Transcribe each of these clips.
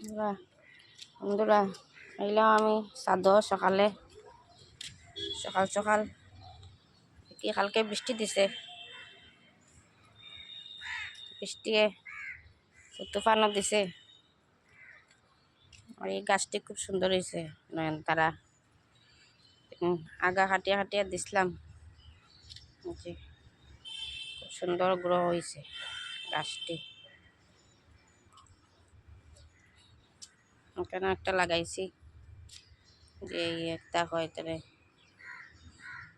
বন্ধুরা এলাম আমি সাদ সকালে সকাল সকাল কি কালকে বৃষ্টি দিছে। বৃষ্টি তুফানও দিছে। আর এই গাছটি খুব সুন্দর হয়েছে নয়ন তারা আগা হাটিয়া হাটিয়া দিছিলাম। খুব সুন্দর গ্রহ হয়েছে গাছটি। এখানে একটা লাগাইছি? যে একটা হয় তারে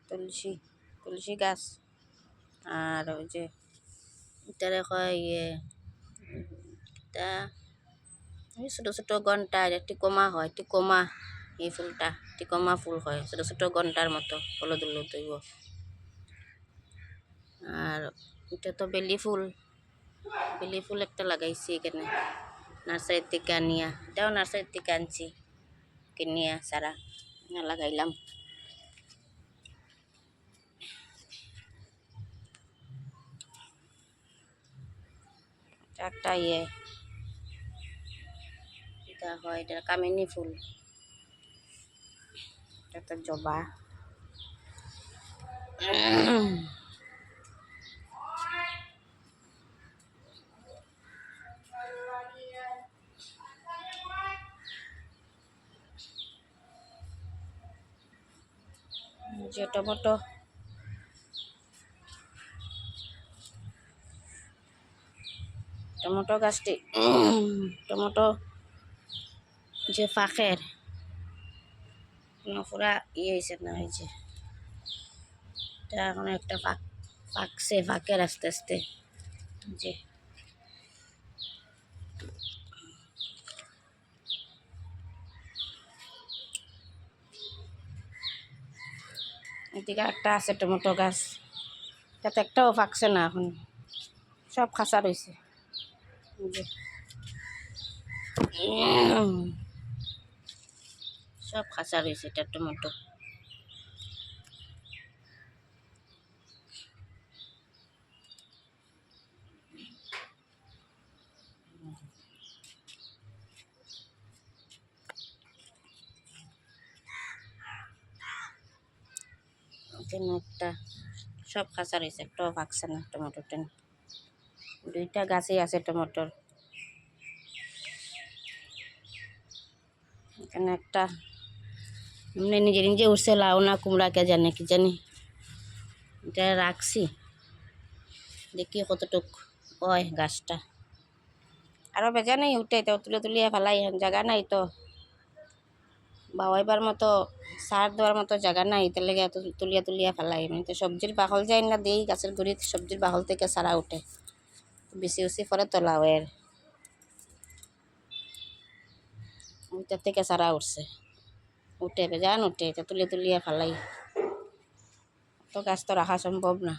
তুলসী তুলসী গাছ। আর ওই যে এটারে কয় ইয়ে এই ছোটো ছোটো ঘণ্টা টিকমা হয়, টিকমা এই ফুলটা, টিকমা ফুল হয়, ছোটো ছোটো ঘণ্টার মতো হলুদ হলুদ হইব। আর এটা তো বেলি ফুল বেলি ফুল একটা লাগাইছি এখানে। নার্সারির থেকে আনিয়া এটাও নার্সারির থেকে আনছি কিনিয়া সারা না লাগাইলাম এটা একটা ইয়ে এটা হয় এটা কামিনী ফুল এটা তো জবা যে টমেটো টমেটো গাছটি, টমেটো যে ফাঁকের পুরা ইয়ে হয়েছে না হয়েছে এটা এখন একটা ফাঁক ফাঁকছে ফাঁকের আস্তে আস্তে, যে। এদিকে একটা আছে টমেটো গাছ। তাতে একটাও ফাঁকছে না এখন। সব খাঁচা রয়েছে। সব খাঁচা রয়েছে এটা টমেটো। এখানে একটা সব খাসা রয়েছে একটাও ফাঁকছে না টমেটোটা দুইটা গাছই আছে টমেটোর। এখানে একটা এমনি নিজে নিজে উঠছে লাউ না কুমড়া, কে জানে, কি জানি। এটা রাখছি, দেখি কতটুক হয় গাছটা। আরও বেজা নেই, উঠে তো তুলে তুলিয়ে ফেলাই জায়গা নাই তো। বাওয়াইবার মতো, সার দেওয়ার মতো জায়গা নাই তার লেগে এত তুলিয়া তুলিয়া ফেলাই। মানে তো সবজির বাহল যায় না দিই, গাছের গুড়িত সবজির বাহল থেকে সারা উঠে। বেশি বেশি পরে তো লাউয়ের। ওইটার থেকে সারা উঠছে। উঠে বেজান উঠে, এটা তুলে তুলিয়া ফেলাই। তো গাছ তো রাখা সম্ভব না।